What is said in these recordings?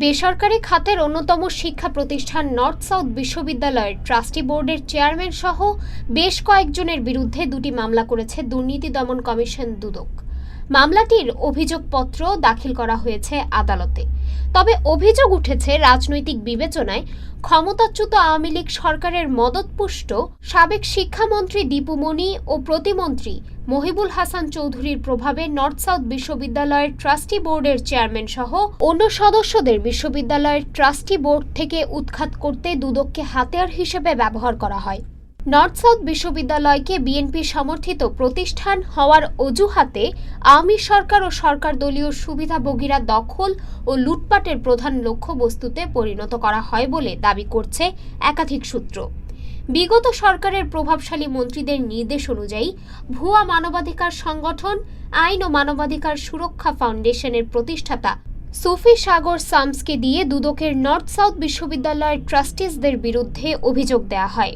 বেসরকারি খাতের অন্যতম শিক্ষা প্রতিষ্ঠান নর্থ সাউথ বিশ্ববিদ্যালয়ের ট্রাস্টি বোর্ডের চেয়ারম্যান সহ বেশ কয়েকজনের বিরুদ্ধে দুটি মামলা করেছে দুর্নীতি দমন কমিশন দুদক। মামলাটির অভিযোগপত্র দাখিল করা হয়েছে আদালতে। তবে অভিযোগ উঠেছে, রাজনৈতিক বিবেচনায় ক্ষমতাচ্যুত আওয়ামী লীগ সরকারের মদতপুষ্ট সাবেক শিক্ষামন্ত্রী দীপুমণি ও প্রতিমন্ত্রী মহিবুল হাসান চৌধুরীর প্রভাবে নর্থ সাউথ বিশ্ববিদ্যালয়ের ট্রাস্টি বোর্ডের চেয়ারম্যান সহ অন্য সদস্যদের বিশ্ববিদ্যালয়ের ট্রাস্টি বোর্ড থেকে উৎখাত করতে দুদককে হাতিয়ার হিসেবে ব্যবহার করা হয়। নর্থ সাউথ বিশ্ববিদ্যালয়কে বিএনপি সমর্থিত প্রতিষ্ঠান হওয়ার অজুহাতে আওয়ামী সরকার ও সরকার দলীয় সুবিধাভোগীরা দখল ও লুটপাটের প্রধান লক্ষ্যবস্তুতে পরিণত করা হয় বলে দাবি করছে একাধিক সূত্র। বিগত সরকারের প্রভাবশালী মন্ত্রীদের নির্দেশ অনুযায়ী ভুয়া মানবাধিকার সংগঠন, আইন ও মানবাধিকার সুরক্ষা ফাউন্ডেশনের প্রতিষ্ঠাতা সুফি সাগর সামসকে দিয়ে দুদকের নর্থ সাউথ বিশ্ববিদ্যালয়ের ট্রাস্টিসদের বিরুদ্ধে অভিযোগ দেয়া হয়,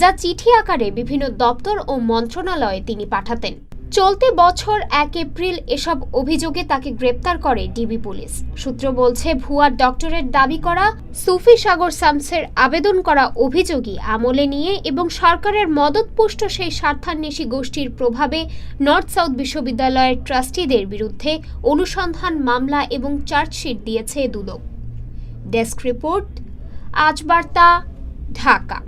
যা চিঠি আকারে বিভিন্ন দপ্তর ও মন্ত্রণালয়ে তিনি পাঠাতেন। চলতি বছর এক এপ্রিল এসব অভিযোগে তাকে গ্রেপ্তার করে ডিবি পুলিশ। সূত্র বলছে, ভুয়ার ডক্টরেট দাবি করা, সুফি সাগর সামসের আবেদন করা অভিযোগই আমলে নিয়ে এবং সরকারের মদতপুষ্ট সেই স্বার্থান্বেষী গোষ্ঠীর প্রভাবে নর্থ সাউথ বিশ্ববিদ্যালয়ের ট্রাস্টিদের বিরুদ্ধে অনুসন্ধান মামলা এবং চার্জশিট দিয়েছে দুদক। ডেস্ক রিপোর্ট, আজ বার্তা, ঢাকা।